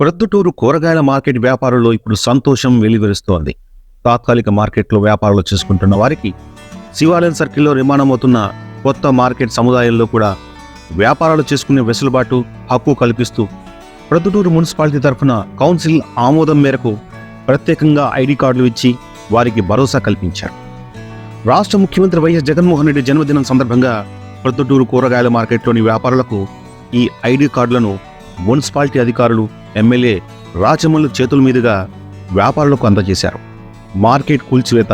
ప్రొద్దుటూరు కూరగాయల మార్కెట్ వ్యాపారంలో ఇప్పుడు సంతోషం వెలువరుస్తోంది తాత్కాలిక మార్కెట్లో వ్యాపారాలు చేసుకుంటున్న వారికి శివాలయం సర్కిల్లో నిర్మాణం అవుతున్న కొత్త మార్కెట్ సముదాయంలో కూడా వ్యాపారాలు చేసుకునే వెసులుబాటు హక్కు కల్పిస్తూ ప్రొద్దుటూరు మున్సిపాలిటీ తరఫున కౌన్సిల్ ఆమోదం మేరకు ప్రత్యేకంగా ఐడి కార్డులు ఇచ్చి వారికి భరోసా కల్పించారు. రాష్ట్ర ముఖ్యమంత్రి వైఎస్ జగన్మోహన్ రెడ్డి జన్మదినం సందర్భంగా ప్రొద్దుటూరు కూరగాయల మార్కెట్లోని వ్యాపారులకు ఈ ఐడి కార్డులను మున్సిపాలిటీ అధికారులు ఎమ్మెల్యే రాచమల్లు చేతుల మీదుగా వ్యాపారులకు అందజేశారు. మార్కెట్ కూల్చివేత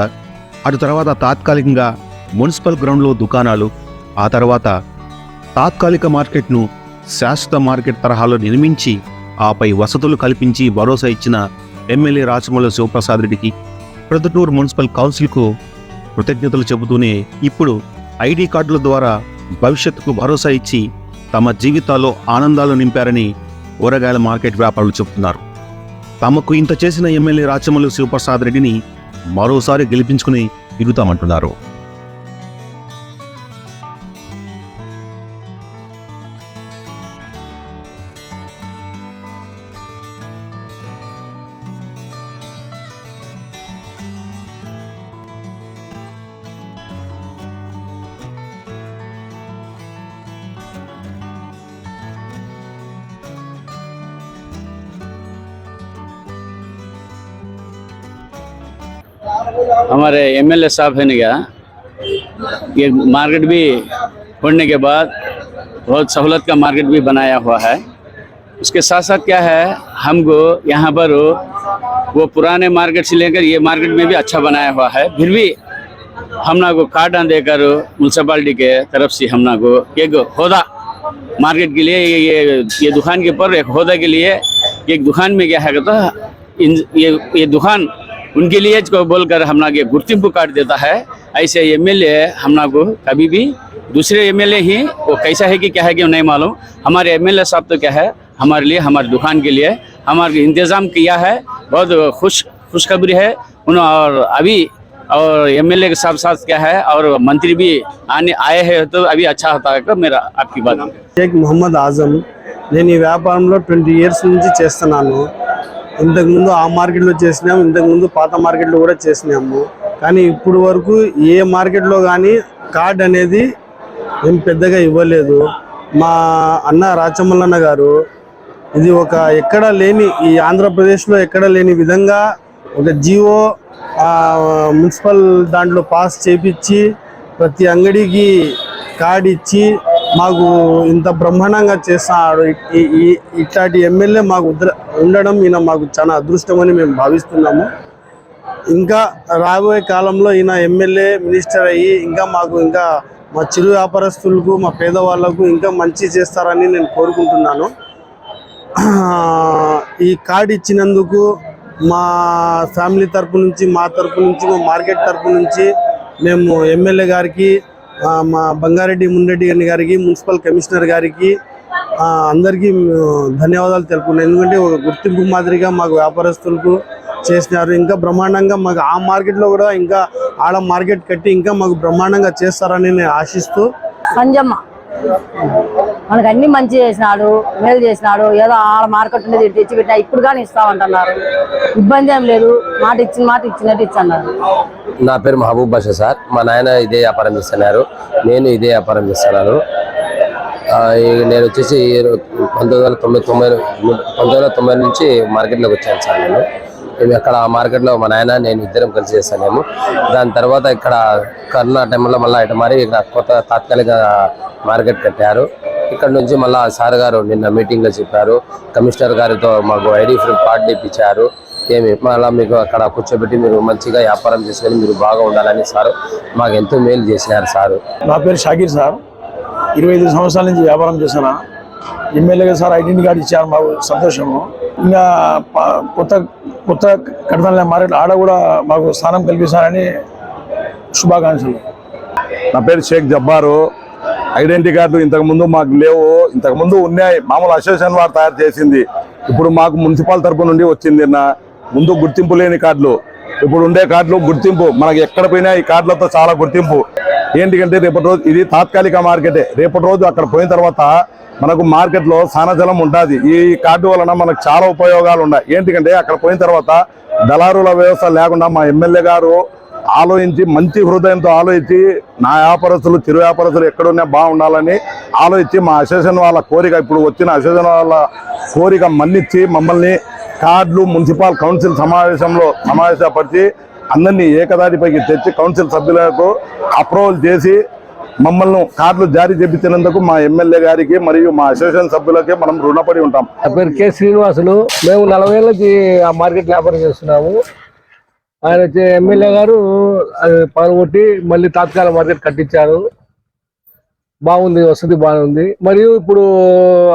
అటు తర్వాత తాత్కాలికంగా మున్సిపల్ గ్రౌండ్లో దుకాణాలు ఆ తర్వాత తాత్కాలిక మార్కెట్ను శాశ్వత మార్కెట్ తరహాలో నిర్మించి ఆపై వసతులు కల్పించి భరోసా ఇచ్చిన ఎమ్మెల్యే రాచమల్ల శివప్రసాద్ రెడ్డికి ప్రొద్దుటూరు మున్సిపల్ కౌన్సిల్కు కృతజ్ఞతలు చెబుతూనే ఇప్పుడు ఐడి కార్డుల ద్వారా భవిష్యత్తుకు భరోసా ఇచ్చి తమ జీవితాల్లో ఆనందాలు నింపారని కూరగాయల మార్కెట్ వ్యాపారులు చెబుతున్నారు. తమకు ఇంత చేసిన ఎమ్మెల్యే రాచమల్లు శివప్రసాద్ రెడ్డిని మరోసారి గెలిపించుకుని తిరుగుతామంటున్నారు. हमारे एमएलए साहब है क्या? ये मार्केट भी खोलने के बाद बहुत सहूलत का मार्केट भी बनाया हुआ है। उसके साथ साथ क्या है हमको यहाँ पर वो पुराने मार्केट से लेकर ये मार्केट में भी अच्छा बनाया हुआ है। फिर भी हम ना को कार्ड देकर म्यूनसिपाली के तरफ़ से हम ना को एक होदा मार्केट के लिए ये ये, ये दुकान के ऊपर एक होदा के लिए एक दुकान में क्या है कहता ये ये दुकान उनके लिए को बोलकर हम लोग गुर्तिंबू काट देता है, ऐसे एम एल ए हम लोग कभी भी दूसरे एम एल ए ही, वो कैसा है कि क्या है कि नहीं मालूम। हमारे एम एल ए साहब तो क्या है, हमारे लिए, हमारे दुकान के लिए, हमारे इंतज़ाम किया है, बहुत खुश, खुशखबरी है। उन्होंने और अभी और एम एल ए के साथ साथ क्या है, और मंत्री भी आने आए हैं तो अभी अच्छा होता है मेरा आपकी बात? शेख मोहम्मद आज़म నేను व्यापार में ट्वेंटी इयर्स नीचे चुनाव ఇంతకుముందు ఆ మార్కెట్లో చేసినాము ఇంతకుముందు పాత మార్కెట్లో కూడా చేసినాము. కానీ ఇప్పుడు వరకు ఏ మార్కెట్లో కానీ కార్డ్ అనేది ఏం పెద్దగా ఇవ్వలేదు. మా అన్న రాచమల్లన్న గారు ఇది ఒక ఎక్కడ లేని ఈ ఆంధ్రప్రదేశ్లో ఎక్కడ లేని విధంగా ఒక జియో మున్సిపల్ దాంట్లో పాస్ చేపించి ప్రతి అంగడికి కార్డ్ ఇచ్చి మాకు ఇంత బ్రహ్మాండంగా చేస్తున్నాడు. ఇట్లాంటి ఎమ్మెల్యే మాకు ఉద్ర- ఉండడం ఈయన మాకు చాలా అదృష్టమని మేము భావిస్తున్నాము. ఇంకా రాబోయే కాలంలో ఈయన ఎమ్మెల్యే మినిస్టర్ అయ్యి ఇంకా మాకు ఇంకా మా చిరు వ్యాపారస్తులకు మా పేదవాళ్ళకు ఇంకా మంచి చేస్తారని నేను కోరుకుంటున్నాను. ఈ కార్డు ఇచ్చినందుకు మా ఫ్యామిలీ తరపు నుంచి మా తరపు నుంచి మా మార్కెట్ తరపు నుంచి మేము ఎమ్మెల్యే గారికి మా బంగారెడ్డి మున్రెడ్డి గారి గారికి మున్సిపల్ కమిషనర్ గారికి అందరికీ ధన్యవాదాలు తెలుపుకున్నాను ఎందుకంటే ఒక గుర్తింపు మాదిరిగా మాకు వ్యాపారస్తులకు చేసినారు. ఇంకా బ్రహ్మాండంగా మాకు ఆ మార్కెట్లో కూడా ఇంకా ఆడ మార్కెట్ కట్టి ఇంకా మాకు బ్రహ్మాండంగా చేస్తారని నేను ఆశిస్తూ సంజమ్మ. మనకు అన్ని మంచి చేసినాడు మేలు చేసినాడు. ఏదో ఆడ మార్కెట్ ఉండేది ఇటు తెచ్చి పెట్టినా ఇప్పుడు కానీ ఇస్తామంటున్నారు. ఇబ్బంది ఏం లేదు. మాట ఇచ్చిన మాట ఇచ్చినట్టు ఇచ్చన్నారు. నా పేరు మహబూబ్ బాషా సార్. మా నాయన ఇదే వ్యాపారం చేస్తున్నారు. నేను ఇదే వ్యాపారం చేస్తున్నాను. నేను వచ్చేసి పంతొమ్మిది వందల తొంభై తొంభై పంతొమ్మిది వందల తొంభై నుంచి మార్కెట్లోకి వచ్చాను సార్ నేను. మేము అక్కడ ఆ మార్కెట్లో మా నాయన నేను ఇద్దరం కలిసి చేస్తాము దాని తర్వాత ఇక్కడ కరోనా టైంలో మళ్ళీ ఇటు మరి ఇక్కడ కొత్త తాత్కాలిక మార్కెట్ కట్టారు. ఇక్కడ నుంచి మళ్ళా సార్ గారు నిన్న మీటింగ్లో చెప్పారు. కమిషనర్ గారితో మాకు ఐడి ఫ్రీ కార్డు ఇప్పించారు ఏమి మళ్ళీ మీకు అక్కడ కూర్చోబెట్టి మీరు మంచిగా వ్యాపారం చేసుకొని మీరు బాగా ఉండాలని సార్ మాకు ఎంతో మేలు చేసినారు సారు. నా పేరు షాకీర్ సార్. ఇరవై ఐదు సంవత్సరాల నుంచి వ్యాపారం చేస్తున్నా. ఎమ్మెల్యేగా సార్ ఐడెంటి కార్డు ఇచ్చారు మాకు సంతోషము. ఇంకా కొత్త కొత్త కడతల మార్కెట్ ఆడ కూడా మాకు స్థానం కల్పిస్తారని శుభాకాంక్షలు. నా పేరు షేక్ జబ్బారు. ఐడెంటిటీ కార్డు ఇంతకుముందు మాకు లేవు. ఇంతకుముందు ఉన్నాయి. మామూలు అసోసియేషన్ వారు తయారు చేసింది. ఇప్పుడు మాకు మున్సిపల్ తరపు నుండి వచ్చింది నా ముందు గుర్తింపు లేని కార్డులు. ఇప్పుడు ఉండే కార్డులు గుర్తింపు. మనకి ఎక్కడ పోయినా ఈ కార్డులతో చాలా గుర్తింపు. ఏంటికంటే రేపటి రోజు ఇది తాత్కాలిక మార్కెటే. రేపటి రోజు అక్కడ పోయిన తర్వాత మనకు మార్కెట్లో సానజలం ఉంటుంది ఈ కార్డు వలన మనకు చాలా ఉపయోగాలు ఉన్నాయి. ఏంటికంటే అక్కడ పోయిన తర్వాత దళారుల వ్యవస్థ లేకుండా మా ఎమ్మెల్యే గారు ఆలోచించి మంచి హృదయంతో ఆలోచించి నా వ్యాపారస్తులు చిరు వ్యాపారస్తులు ఎక్కడున్నా బాగుండాలని ఆలోచించి మా అసోసియేషన్ వాళ్ళ కోరిక ఇప్పుడు వచ్చిన అసోసియేషన్ వాళ్ళ కోరిక మన్నిచ్చి మమ్మల్ని కార్డులు మున్సిపల్ కౌన్సిల్ సమావేశంలో సమావేశపరిచి అందరినీ ఏకదాటిపైకి తెచ్చి కౌన్సిల్ సభ్యులకు అప్రూవల్ చేసి మమ్మల్ని కార్డులు జారీ చేపించినందుకు మా ఎమ్మెల్యే గారికి మరియు మా అసోసియేషన్ సభ్యులకి మనం రుణపడి ఉంటాం. నా పేరు కె శ్రీనివాసులు. మేము నలభై ఏళ్ళకి ఆ మార్కెట్ వ్యాపారం చేస్తున్నాము. ఆయన వచ్చే ఎమ్మెల్యే గారు అది పగలగొట్టి మళ్ళీ తాత్కాల మార్కెట్ కట్టించారు. బాగుంది వసతి బాగుంది. మరియు ఇప్పుడు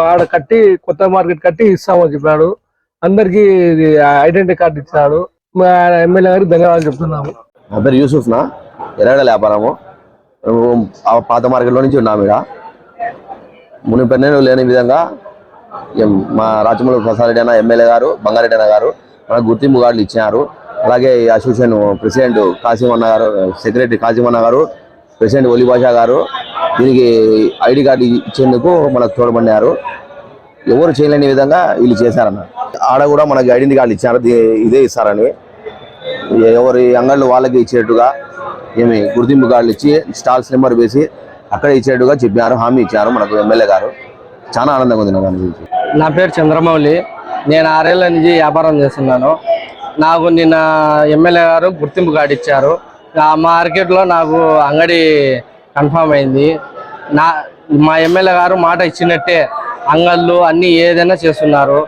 ఆడ కట్టి కొత్త మార్కెట్ కట్టి ఇస్తామని చెప్పాడు. అందరికీ ఐడెంటిటీ కార్డు ఇచ్చాడు. మా ఎమ్మెల్యే గారికి ధన్యవాదాలు చెప్తున్నాము. నా పేరు యూసుఫ్ నా. ఎర్రగడ్డ వ్యాపారము. మేము ఆ పాత మార్కెట్లో నుంచి ఉన్నాము ఇక్కడ మునిపెన్నెను లేని విధంగా మా రాజమౌళి ప్రసాద్ రెడ్డి అన్న ఎమ్మెల్యే గారు బంగారెడ్డి అన్న గారు మనకు గుర్తింపు కార్డులు ఇచ్చినారు. అలాగే అసోసియేషన్ ప్రెసిడెంట్ కాసిమన్న గారు సెక్రటరీ కాసిమన్న గారు ప్రెసిడెంట్ ఒలిబాషా గారు దీనికి ఐడి కార్డు ఇచ్చేందుకు మనకు తోడబడినారు ఎవరు చేయలేని విధంగా వీళ్ళు చేశారన్న. ఆడ కూడా మనకి ఐడెంటిటీ కార్డులు ఇచ్చారు. ఇదే ఇస్తారని. ఎవరి అంగళ్ళు వాళ్ళకి ఇచ్చేట్టుగా ఏమి గుర్తింపు కార్డులు ఇచ్చి స్టాల్స్ నెంబర్ వేసి అక్కడ ఇచ్చేట్టుగా చెప్పారు హామీ ఇచ్చారు మనకు ఎమ్మెల్యే గారు. చాలా ఆనందంగా ఉంది నాకు అనిపించి నా పేరు చంద్రమౌళి. నేను ఆరేళ్ళ నుంచి వ్యాపారం చేస్తున్నాను. నాకు నిన్న ఎమ్మెల్యే గారు గుర్తింపు కార్డు ఇచ్చారు. ఆ మార్కెట్లో నాకు అంగడి కన్ఫామ్ అయింది. నా మా ఎమ్మెల్యే గారు మాట ఇచ్చినట్టే అంగళ్ళు అన్నీ ఏదైనా చేస్తున్నారు.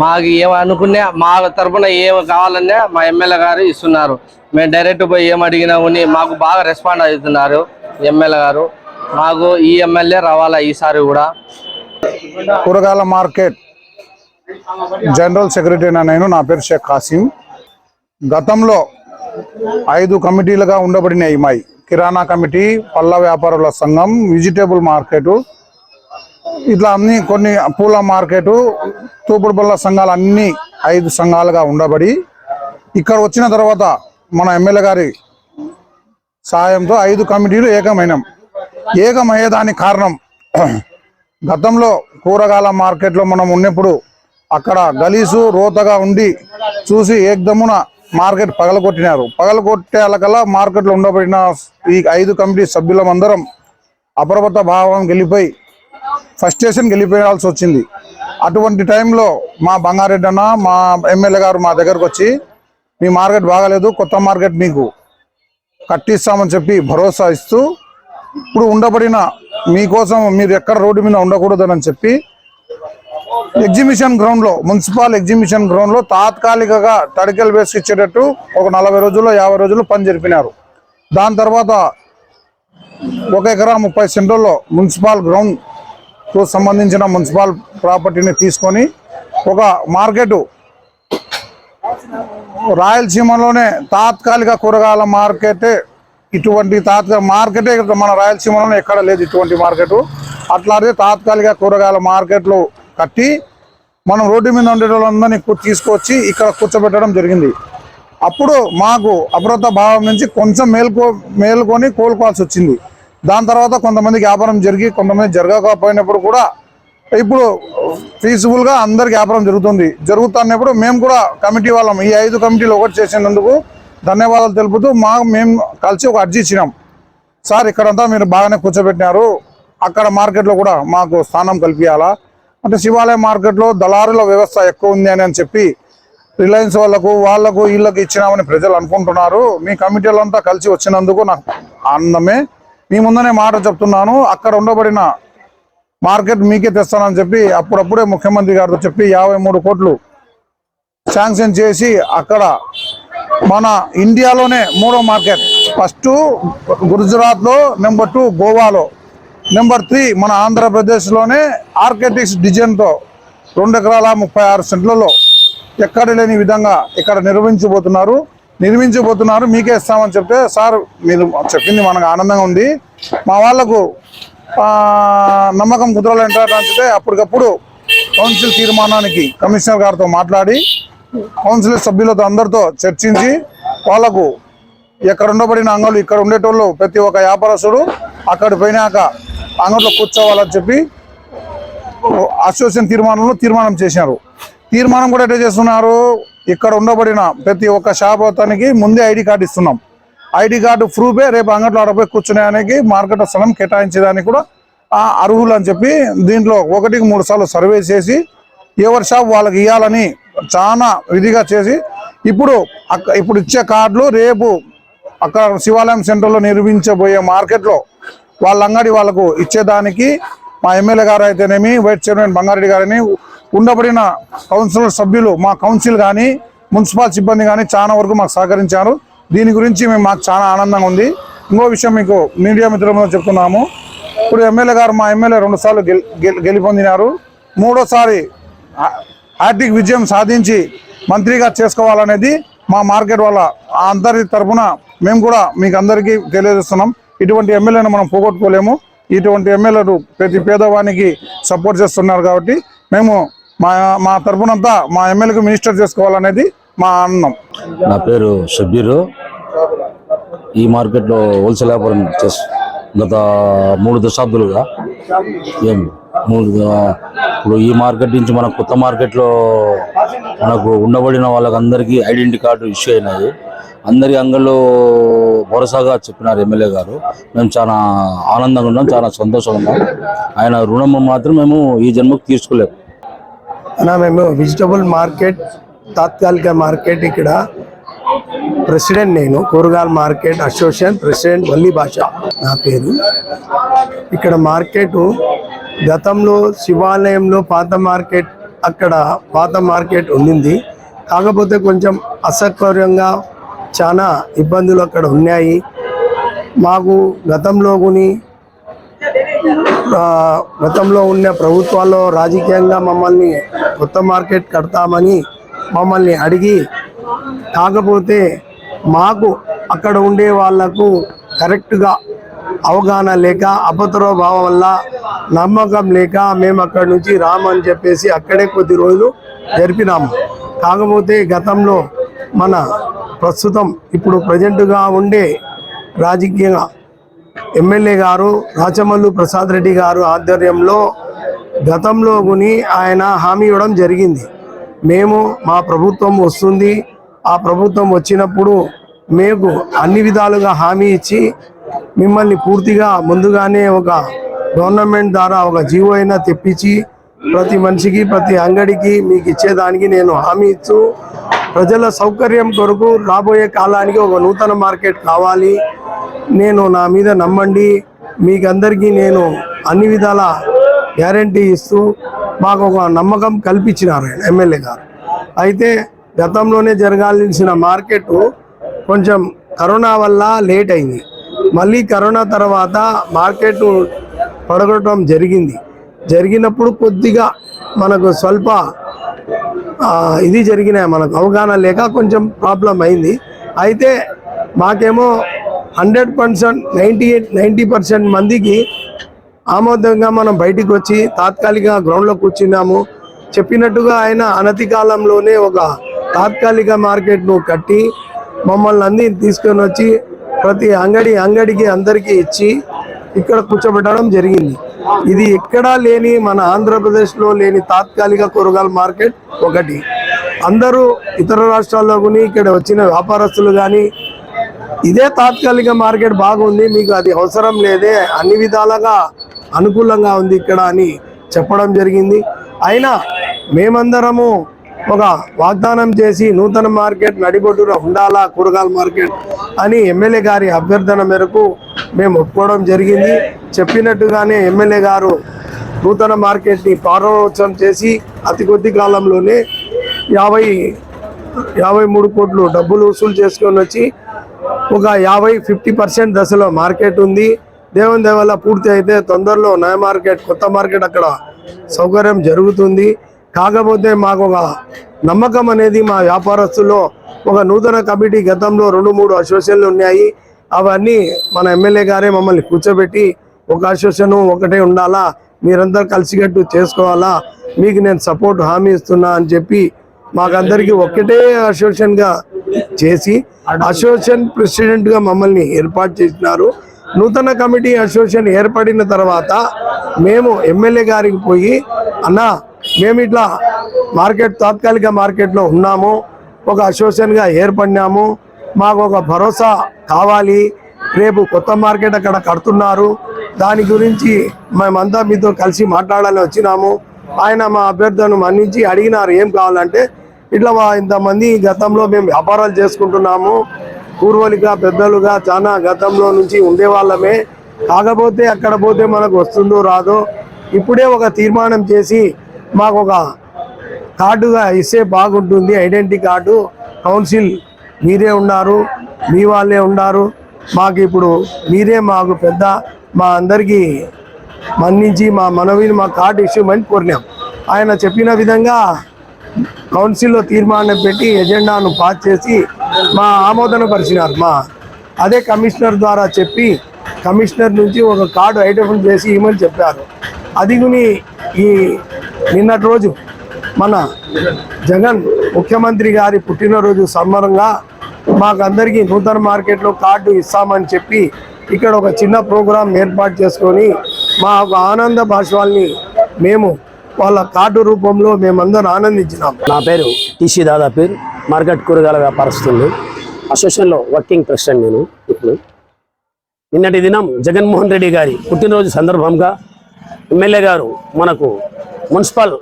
మాకు ఏమనుకున్నా మా తరపున ఏం కావాలన్నా మా ఎమ్మెల్యే గారు ఇస్తున్నారు. మేము డైరెక్ట్ పోయి ఏం అడిగినా ఉని మాకు బాగా రెస్పాండ్ అవుతున్నారు ఎమ్మెల్యే గారు. మాకు ఈ ఎమ్మెల్యే రావాలా ఈసారి కూడా. కూరగాయల మార్కెట్. జనరల్ సెక్రటరీ నేను నా పేరు షేక్ కాసిం. గతంలో ఐదు కమిటీలుగా ఉండబడినాయి మాయి కిరాణా కమిటీ పళ్ళ వ్యాపారుల సంఘం వెజిటేబుల్ మార్కెట్ ఇట్లా అన్ని కొన్ని పూల మార్కెట్ తూపుడు బల్ల సంఘాలు అన్ని ఐదు సంఘాలుగా ఉండబడి ఇక్కడ వచ్చిన తర్వాత మన ఎమ్మెల్యే గారి సాయంతో ఐదు కమిటీలు ఏకమైనం. ఏకమయ్యేదానికి కారణం గతంలో కూరగాయల మార్కెట్లో మనం ఉన్నప్పుడు అక్కడ గలీసు రోతగా ఉండి చూసి ఏకదమున మార్కెట్ పగలగొట్టినారు. పగలగొట్టేలకల్లా మార్కెట్లో ఉండబడిన ఈ ఐదు కమిటీ సభ్యులం అందరం అప్రమత్త భావం గెలిపోయి ఫస్ట్ స్టేషన్ వెళ్ళిపోయాల్సి వచ్చింది. అటువంటి టైంలో మా బంగారెడ్డి అన్న మా ఎమ్మెల్యే గారు మా దగ్గరకు వచ్చి మీ మార్కెట్ బాగాలేదు కొత్త మార్కెట్ మీకు కట్టిస్తామని చెప్పి భరోసా ఇస్తూ ఇప్పుడు ఉండబడిన మీకోసం మీరు ఎక్కడ రోడ్డు మీద ఉండకూడదని చెప్పి ఎగ్జిబిషన్ గ్రౌండ్లో మున్సిపల్ ఎగ్జిబిషన్ గ్రౌండ్లో తాత్కాలికగా తడికలు వేసి ఇచ్చేటట్టు ఒక నలభై రోజుల్లో యాభై రోజులు పని జరిపినారు. దాని తర్వాత ఒక ఎకరా ముప్పై సెంటర్లో మున్సిపల్ గ్రౌండ్ సంబంధించిన మున్సిపల్ ప్రాపర్టీని తీసుకొని ఒక మార్కెట్ రాయలసీమలోనే తాత్కాలిక కూరగాయల మార్కెట్ ఇటువంటి తాత్కాలిక మార్కెటే మన రాయలసీమలోనే ఎక్కడ లేదు ఇటువంటి మార్కెట్. అట్లాగే తాత్కాలిక కూరగాయల మార్కెట్లు కట్టి మనం రోడ్డు మీద ఉండే వాళ్ళందరినీ తీసుకొచ్చి ఇక్కడ కూర్చోబెట్టడం జరిగింది. అప్పుడు మాకు అభ్రత భావం నుంచి కొంచెం మేల్కో మేల్కొని కోలుకోవాల్సి వచ్చింది. దాని తర్వాత కొంతమందికి వ్యాపారం జరిగి కొంతమంది జరగకపోయినప్పుడు కూడా ఇప్పుడు పీస్ఫుల్గా గా అందరికి వ్యాపారం జరుగుతుంది. జరుగుతున్నప్పుడు మేము కూడా కమిటీ వాళ్ళం. ఈ ఐదు కమిటీలు ఒకటి చేసినందుకు ధన్యవాదాలు తెలుపుతూ మా మేము కలిసి ఒక అర్జీ ఇచ్చినాం. సార్ ఇక్కడంతా మీరు బాగానే కూర్చోబెట్టినారు. అక్కడ మార్కెట్లో కూడా మాకు స్థానం కల్పించాలా అంటే శివాలయ మార్కెట్లో దళారుల వ్యవస్థ ఎక్కువ ఉంది అని అని చెప్పి రిలయన్స్ వాళ్ళకు వాళ్ళకు వీళ్ళకి ఇచ్చినామని ప్రజలు అనుకుంటున్నారు. మీ కమిటీలంతా కలిసి వచ్చినందుకు నాకు ఆనందమే. మీ ముందనే మాట చెప్తున్నాను. అక్కడ ఉండబడిన మార్కెట్ మీకే తెస్తానని చెప్పి అప్పుడప్పుడే ముఖ్యమంత్రి గారితో చెప్పి యాభై మూడు కోట్లు శాంక్షన్ చేసి అక్కడ మన ఇండియాలోనే మూడో మార్కెట్. ఫస్ట్ గుజరాత్లో నెంబర్ టూ గోవాలో నెంబర్ త్రీ మన ఆంధ్రప్రదేశ్లోనే ఆర్కిటెక్ట్స్ డిజైన్తో రెండు ఎకరాల ముప్పై ఆరు సెంట్లలో ఎక్కడ లేని విధంగా ఇక్కడ నిర్వహించబోతున్నారు. నిర్మించబోతున్నారు మీకే ఇస్తామని చెప్తే సార్ మీరు చెప్పింది మనకు ఆనందంగా ఉంది. మా వాళ్ళకు నమ్మకం కుదరాలంటారు అంటే అప్పటికప్పుడు కౌన్సిల్ తీర్మానానికి కమిషనర్ గారితో మాట్లాడి కౌన్సిల్ సభ్యులతో అందరితో చర్చించి వాళ్ళకు ఎక్కడ ఉండబడిన అంగళ్ళు ఇక్కడ ఉండేటోళ్ళు ప్రతి ఒక్క వ్యాపారస్తుడు అక్కడ పోయినాక అంగట్లో కూర్చోవాలని చెప్పి అసోసియేషన్ తీర్మానంలో తీర్మానం చేశారు. తీర్మానం కూడా ఎట్లా చేస్తున్నారు? ఇక్కడ ఉండబడిన ప్రతి ఒక్క షాప్ అతనికి ముందే ఐడి కార్డు ఇస్తున్నాం. ఐడి కార్డు ప్రూఫే రేపు అంగట్లో ఆడపోయి కూర్చునేదానికి మార్కెట్ స్థలం కేటాయించేదానికి కూడా అర్హులు అని చెప్పి దీంట్లో ఒకటికి మూడు సార్లు సర్వే చేసి ఎవరి షాప్ వాళ్ళకి ఇవ్వాలని చాలా విధిగా చేసి ఇప్పుడు అక్క ఇప్పుడు ఇచ్చే కార్డులు రేపు అక్కడ శివాలయం సెంటర్లో నిర్మించబోయే మార్కెట్లో వాళ్ళ అంగడి వాళ్ళకు ఇచ్చేదానికి మా ఎమ్మెల్యే గారు అయితేనేమి వైస్ చైర్మన్ బంగారెడ్డి గారని ఉండబడిన కౌన్సిలర్ సభ్యులు మా కౌన్సిల్ కానీ మున్సిపల్ సిబ్బంది కానీ చాలా వరకు మాకు సహకరించారు. దీని గురించి మేము మాకు చాలా ఆనందంగా ఉంది. ఇంకో విషయం మీకు మీడియా మిత్రులతో చెప్తున్నాము. ఇప్పుడు ఎమ్మెల్యే గారు మా ఎమ్మెల్యే రెండు సార్లు గెల్ మూడోసారి ఆర్థిక విజయం సాధించి మంత్రిగా చేసుకోవాలనేది మా మార్కెట్ వాళ్ళ అందరి తరపున మేము కూడా మీకు అందరికీ తెలియజేస్తున్నాం. ఇటువంటి ఎమ్మెల్యేను మనం పోగొట్టుకోలేము. ఇటువంటి ఎమ్మెల్యేలు ప్రతి పేదవానికి సపోర్ట్ చేస్తున్నారు కాబట్టి మేము మా మా తరపునంతా మా ఎమ్మెల్యేకి మినిస్టర్ చేసుకోవాలనేది మా అన్నం నా పేరు షబ్బీరు. ఈ మార్కెట్లో హోల్సేల్ వ్యాపారం చేస్తు గత మూడు దశాబ్దాలుగా ఏం మూడు ద- ఇప్పుడు ఈ మార్కెట్ నుంచి మన కొత్త మార్కెట్లో మనకు ఉండబడిన వాళ్ళకందరికీ ఐడెంటిటీ కార్డు ఇష్యూ అయినాయి అందరి అంగల్లో భరోసాగా చెప్పినారు ఎమ్మెల్యే గారు. మేము చాలా ఆనందంగా ఉన్నాం చాలా సంతోషంగా ఉన్నాం. ఆయన రుణం మాత్రం మేము ఈ జన్మకు తీర్చుకోలేము. అలా మేము వెజిటబుల్ మార్కెట్ తాత్కాలిక మార్కెట్ ఇక్కడ ప్రెసిడెంట్ నేను కూరగాయల మార్కెట్ అసోసియేషన్ ప్రెసిడెంట్ వల్లి భాష నా పేరు. ఇక్కడ మార్కెట్ గతంలో శివాలయంలో పాత మార్కెట్ అక్కడ పాత మార్కెట్ ఉండింది. కాకపోతే కొంచెం అసౌకర్యంగా చాలా ఇబ్బందులు అక్కడ ఉన్నాయి. మాకు గతంలో కొని గతంలో ఉన్న ప్రభుత్వాల్లో రాజకీయంగా మమ్మల్ని కొత్త మార్కెట్ కడతామని మమ్మల్ని అడిగి కాకపోతే మాకు అక్కడ ఉండే వాళ్ళకు కరెక్ట్గా అవగాహన లేక అపతరో భావం వల్ల నమ్మకం లేక మేము అక్కడి నుంచి రామని చెప్పేసి అక్కడే కొద్ది రోజులు జరిపినాము కాకపోతే గతంలో మన ప్రస్తుతం ఇప్పుడు ప్రజెంట్గా ఉండే రాజకీయంగా ఎమ్మెల్యే గారు రాచమల్లు ప్రసాద్ రెడ్డి గారు ఆధ్వర్యంలో గతంలో గుని ఆయన హామీ ఇవ్వడం జరిగింది. మేము మా ప్రభుత్వం వస్తుంది. ఆ ప్రభుత్వం వచ్చినప్పుడు మేము అన్ని విధాలుగా హామీ ఇచ్చి మిమ్మల్ని పూర్తిగా ముందుగానే ఒక గవర్నమెంట్ ద్వారా ఒక జీవో అయినా తెప్పించి ప్రతి మనిషికి ప్రతి అంగడికి మీకు ఇచ్చేదానికి నేను హామీ ఇచ్చు ప్రజల సౌకర్యం కొరకు రాబోయే కాలానికి ఒక నూతన మార్కెట్ కావాలి. నేను నా మీద నమ్మండి. మీకు అందరికీ నేను అన్ని విధాల గ్యారంటీ ఇస్తూ మాకు ఒక నమ్మకం కల్పించినారు ఎమ్మెల్యే గారు. అయితే గతంలోనే జరగాల్సిన మార్కెట్ కొంచెం కరోనా వల్ల లేట్ అయింది. మళ్ళీ కరోనా తర్వాత మార్కెట్ పడగొట్టడం జరిగింది. జరిగినప్పుడు కొద్దిగా మనకు స్వల్ప ఇది జరిగినాయి మనకు అవగాహన లేక కొంచెం ప్రాబ్లం అయింది. అయితే మాకేమో hundred percent ninety eight ninety percent మందికి ఆమోదంగా మనం బయటికి వచ్చి తాత్కాలిక గ్రౌండ్లో కూర్చున్నాము. చెప్పినట్టుగా ఆయన అనతి కాలంలోనే ఒక తాత్కాలిక మార్కెట్ను కట్టి మమ్మల్ని అన్ని తీసుకొని వచ్చి ప్రతి అంగడి అంగడికి అందరికీ ఇచ్చి ఇక్కడ కూర్చోబెట్టడం జరిగింది. ఇది ఎక్కడా లేని మన ఆంధ్రప్రదేశ్లో లేని తాత్కాలిక కూరగాయల మార్కెట్ ఒకటి. అందరూ ఇతర రాష్ట్రాల్లో కూడా ఇక్కడ వచ్చిన వ్యాపారస్తులు కానీ ఇదే తాత్కాలిక మార్కెట్ బాగుంది మీకు అది అవసరం లేదే అన్ని విధాలుగా అనుకూలంగా ఉంది ఇక్కడ అని చెప్పడం జరిగింది. అయినా మేమందరము ఒక వాగ్దానం చేసి నూతన మార్కెట్ నడిబొడ్డున ఉండాలా కూరగాయల మార్కెట్ అని ఎమ్మెల్యే గారి అభ్యర్థన మేరకు మేము ఒప్పుకోవడం జరిగింది. చెప్పినట్టుగానే ఎమ్మెల్యే గారు నూతన మార్కెట్ని ప్రారంభోత్సవం చేసి అతి కొద్ది కాలంలోనే యాభై యాభై మూడు కోట్లు డబ్బులు వసూలు చేసుకొని వచ్చి ఒక యాభై ఫిఫ్టీ పర్సెంట్ దశలో మార్కెట్ ఉంది. దేవుని దేవల్ల పూర్తి అయితే తొందరలో నయ మార్కెట్ కొత్త మార్కెట్ అక్కడ సౌకర్యం జరుగుతుంది. కాకపోతే మాకు ఒక నమ్మకం అనేది మా వ్యాపారస్తుల్లో ఒక నూతన కమిటీ గతంలో రెండు మూడు అసోసియేషన్లు ఉన్నాయి. అవన్నీ మన ఎమ్మెల్యే గారే మమ్మల్ని కూర్చోబెట్టి ఒక అసోసియేషన్ ఒకటే ఉండాలా? మీరందరూ కలిసికట్టు చేసుకోవాలా? మీకు నేను సపోర్ట్ హామీ ఇస్తున్నా అని చెప్పి మాకందరికీ ఒక్కటే అసోసియేషన్గా చేసి అసోసియేషన్ ప్రెసిడెంట్గా మమ్మల్ని ఏర్పాటు చేసినారు. నూతన కమిటీ అసోసియేషన్ ఏర్పడిన తర్వాత మేము ఎమ్మెల్యే గారికి పోయి అన్న మేము ఇట్లా మార్కెట్ తాత్కాలిక మార్కెట్లో ఉన్నాము. ఒక అసోసియేషన్గా ఏర్పడినాము. మాకు ఒక భరోసా కావాలి. రేపు కొత్త మార్కెట్ అక్కడ కడుతున్నారు. దాని గురించి మేమంతా మీతో కలిసి మాట్లాడాలని వచ్చినాము. ఆయన మా అభ్యర్థులను మన్నించి అడిగినారు ఏం కావాలంటే ఇట్లా మా ఇంతమంది గతంలో మేము వ్యాపారాలు చేసుకుంటున్నాము. పూర్వలుగా పెద్దలుగా చాలా గతంలో నుంచి ఉండేవాళ్ళమే. కాకపోతే అక్కడ పోతే మనకు వస్తుందో రాదో ఇప్పుడే ఒక తీర్మానం చేసి మాకు ఒక కార్డుగా ఇస్తే బాగుంటుంది ఐడెంటిటీ కార్డు కౌన్సిల్ మీరే ఉన్నారు మీ వాళ్ళే ఉన్నారు. మాకు ఇప్పుడు మీరే మాకు పెద్ద మా అందరికీ మన్నించి మా మనవిని మా కార్డు ఇష్యూమని కోరినాం. ఆయన చెప్పిన విధంగా కౌన్సిల్లో తీర్మానం పెట్టి ఎజెండాను పాస్ చేసి మా ఆమోదన పరిచినారు. మా అదే కమిషనర్ ద్వారా చెప్పి కమిషనర్ నుంచి ఒక కార్డు ఐడెంటిఫై చేసి ఇవ్వమని చెప్పారు. అది గుని ఈ నిన్నటి రోజు మన జగన్ ముఖ్యమంత్రి గారి పుట్టినరోజు సంబరంగా మాకందరికీ నూతన మార్కెట్లో కార్డు ఇస్తామని చెప్పి ఇక్కడ ఒక చిన్న ప్రోగ్రాం ఏర్పాటు చేసుకొని మా ఒక ఆనంద భాషవాల్ని మేము వాళ్ళ కార్డు రూపంలో మేమందరం ఆనందించినాం. నా పేరు టీసీ దాదా పేరు మార్కెట్ కూరగాయల వ్యాపారస్తుంది అసోసియేషన్లో వర్కింగ్ ప్రెసిడెంట్ నేను ఇప్పుడు. నిన్నటి దినం జగన్మోహన్ రెడ్డి గారి పుట్టినరోజు సందర్భంగా ఎమ్మెల్యే గారు మనకు మున్సిపల్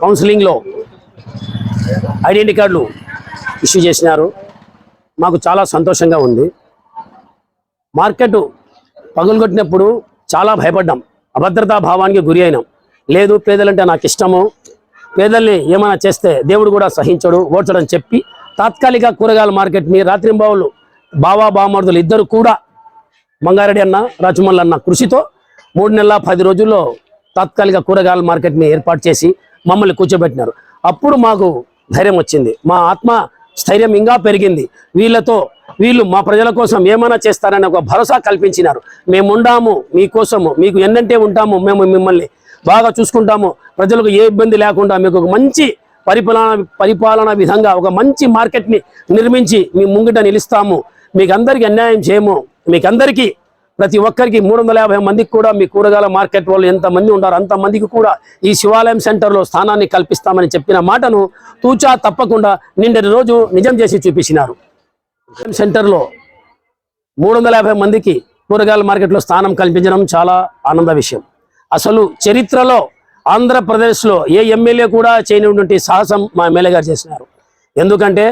కౌన్సిలింగ్లో ఐడెంటిటీ కార్డులు ఇష్యూ చేసినారు. మాకు చాలా సంతోషంగా ఉంది. మార్కెట్ పగులుగొట్టినప్పుడు చాలా భయపడ్డాం. అభద్రతా భావానికి గురి అయినాం. లేదు పేదలంటే నాకు ఇష్టము. పేదల్ని ఏమైనా చేస్తే దేవుడు కూడా సహించడు ఓడ్చడని చెప్పి తాత్కాలిక కూరగాయల మార్కెట్ని రాత్రింబావులు బావా బామర్దులు ఇద్దరు కూడా మంగారెడ్డి అన్న రాజమల్లి అన్న కృషితో మూడు నెలల పది రోజుల్లో తాత్కాలిక కూరగాయల మార్కెట్ని ఏర్పాటు చేసి మమ్మల్ని కూర్చోబెట్టినారు. అప్పుడు మాకు ధైర్యం వచ్చింది. మా ఆత్మ స్థైర్యం ఇంకా పెరిగింది. వీళ్ళతో వీళ్ళు మా ప్రజల కోసం ఏమైనా చేస్తారని ఒక భరోసా కల్పించినారు. మేము ఉండాము మీకోసము మీకు ఎన్నంటే ఉంటాము మేము మిమ్మల్ని బాగా చూసుకుంటాము ప్రజలకు ఏ ఇబ్బంది లేకుండా మీకు ఒక మంచి పరిపాలన పరిపాలన విధంగా ఒక మంచి మార్కెట్ని నిర్మించి మీ ముంగిట నిలుస్తాము. మీకు అందరికీ అన్యాయం చేయము. మీకు అందరికీ ప్రతి ఒక్కరికి మూడు వందల యాభై మందికి కూడా మీ కూరగాయల మార్కెట్ వాళ్ళు ఎంతమంది ఉన్నారో అంతమందికి కూడా ఈ శివాలయం సెంటర్లో స్థానాన్ని కల్పిస్తామని చెప్పిన మాటను తూచా తప్పకుండా నిన్నటి రోజు నిజం చేసి చూపించినారు. సెంటర్లో మూడు వందల యాభై మందికి కూరగాయల మార్కెట్లో స్థానం కల్పించడం చాలా ఆనంద విషయం. అసలు చరిత్రలో ఆంధ్రప్రదేశ్లో ఏ ఎమ్మెల్యే కూడా చేయనటువంటి సాహసం మా ఎమ్మెల్యే గారు చేసినారు. ఎందుకంటే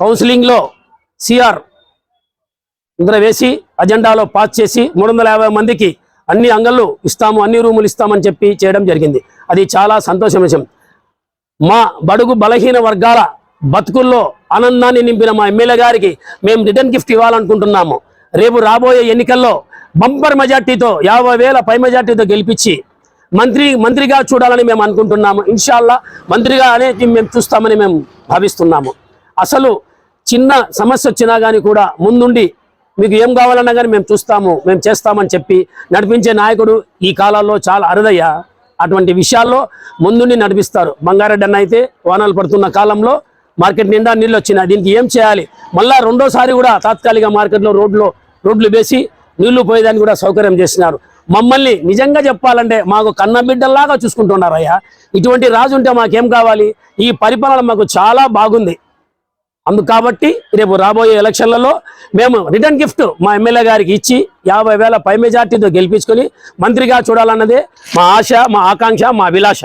కౌన్సిలింగ్లో సిఆర్ ఇందులో వేసి అజెండాలో పాస్ చేసి మూడు వందల యాభై మందికి అన్ని అంగళ్ళు ఇస్తాము అన్ని రూములు ఇస్తామని చెప్పి చేయడం జరిగింది. అది చాలా సంతోషం విషయం. మా బడుగు బలహీన వర్గాల బతుకుల్లో ఆనందాన్ని నింపిన మా ఎమ్మెల్యే గారికి మేము రిటర్న్ గిఫ్ట్ ఇవ్వాలనుకుంటున్నాము. రేపు రాబోయే ఎన్నికల్లో బంపర్ మెజార్టీతో యాభై వేల పై మెజార్టీతో గెలిపించి మంత్రి మంత్రిగా చూడాలని మేము అనుకుంటున్నాము. ఇన్షాల్లా మంత్రిగా అనేది మేము చూస్తామని మేము భావిస్తున్నాము. అసలు చిన్న సమస్య వచ్చినా కానీ కూడా ముందుండి మీకు ఏం కావాలన్నా కానీ మేము చూస్తాము మేము చేస్తామని చెప్పి నడిపించే నాయకుడు ఈ కాలాల్లో చాలా అరుదయ్యా. అటువంటి విషయాల్లో ముందుండి నడిపిస్తారు. బంగారెడ్డి అన్న అయితే వానాలు పడుతున్న కాలంలో మార్కెట్ నిండా నీళ్ళు వచ్చినాయి. దీనికి ఏం చేయాలి? మళ్ళా రెండోసారి కూడా తాత్కాలిక మార్కెట్లో రోడ్లో రోడ్లు వేసి నీళ్ళు పోయేదానికి కూడా సౌకర్యం చేసినారు. మమ్మల్ని నిజంగా చెప్పాలంటే మాకు కన్న బిడ్డల్లాగా ఇటువంటి రాజు ఉంటే మాకేం కావాలి? ఈ పరిపాలన మాకు చాలా బాగుంది. అందుకు కాబట్టి రేపు రాబోయే ఎలక్షన్లలో మేము రిటర్న్ గిఫ్ట్ మా ఎమ్మెల్యే గారికి ఇచ్చి యాభై వేల పై మెజార్టీతో గెలిపించుకొని మంత్రిగా చూడాలన్నదే మా ఆశ మా ఆకాంక్ష మా అభిలాష.